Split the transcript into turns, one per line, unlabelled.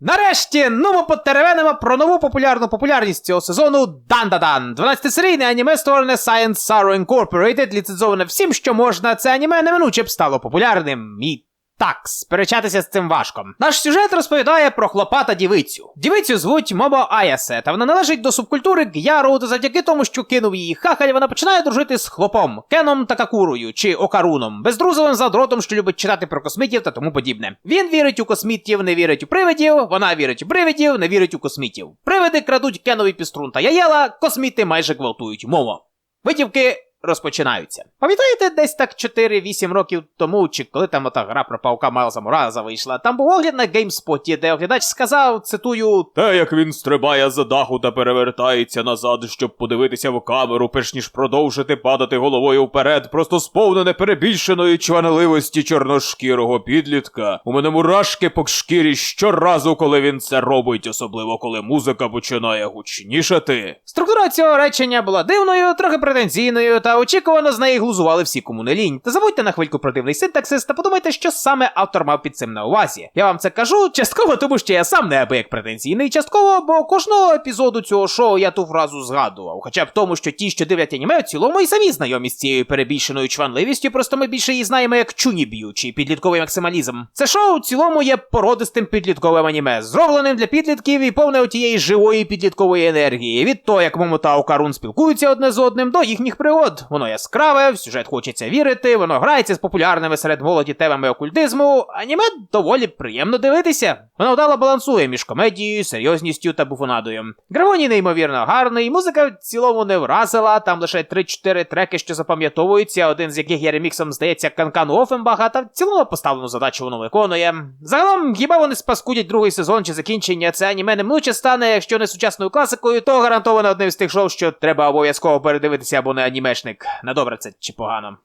нарешті, ну ми потеревенимо про нову популярну популярність цього сезону Дан-да-дан. 12-серійне аніме створене Science Sorrow Incorporated, ліцензоване всім, що можна. Це аніме неминуче б стало популярним. І так, сперечатися з цим важко. Наш сюжет розповідає про хлопа дівицю. Дівицю звуть Мобо Аясе, та вона належить до субкультури Г'яру, та завдяки тому, що кинув її хахаль, вона починає дружити з хлопом, Кеном Такакурою чи Окаруном, бездрузовим задротом, що любить читати про космітів та тому подібне. Він вірить у космітів, не вірить у привидів, вона вірить у привидів, не вірить у космітів. Привиди крадуть Кенові піструн та яєла, косміти майже гвалтують Момо. Витівки розпочинаються. Пам'ятаєте, десь так 4-8 років тому, чи коли там ота гра про паука Майлза Мураза вийшла, там був огляд на геймспоті, де оглядач сказав, цитую,
Те, як він стрибає за даху та перевертається назад, щоб подивитися в камеру, перш ніж продовжити падати головою вперед, просто сповнене перебільшеної чванливості чорношкірого підлітка. У мене мурашки по шкірі щоразу, коли він це робить, особливо коли музика починає гучнішати.
Структура цього речення була дивною, трохи претензійною, та очікувано з неї глузували всі, кому не лінь. Та забудьте на хвильку про дивний синтаксис та подумайте, що саме автор мав під цим на увазі. Я вам це кажу частково, тому що я сам неабияк претензійний, частково, бо кожного епізоду цього шоу я ту фразу згадував. Хоча б тому, що ті, що дивлять аніме, в цілому і самі знайомі з цією перебільшеною чванливістю, просто ми більше її знаємо як чуніб'ю чи підлітковий максималізм. Це шоу в цілому є породистим підлітковим аніме, зробленим для підлітків і повне тієї живої підліткової енергії. Від того, як Момо та Окарун спілкуються одне з одним, до їхніх пригод. Воно яскраве, в сюжет хочеться вірити, воно грається з популярними серед молоді темами окультизму. Аніме доволі приємно дивитися. Воно вдало балансує між комедією, серйозністю та буфонадою. Гравоні неймовірно гарний, музика в цілому не вразила, там лише 3-4 треки, що запам'ятовуються, один з яких є реміксом, здається, Канкану Офенбаха, та в цілому поставлену задачу воно виконує. Загалом, хіба вони спаскудять другий сезон чи закінчення, це аніме неминуче стане, якщо не сучасною класикою, то гарантовано одним з тих шоу, що треба обов'язково передивитися або не анімешник. На добре це чи погано.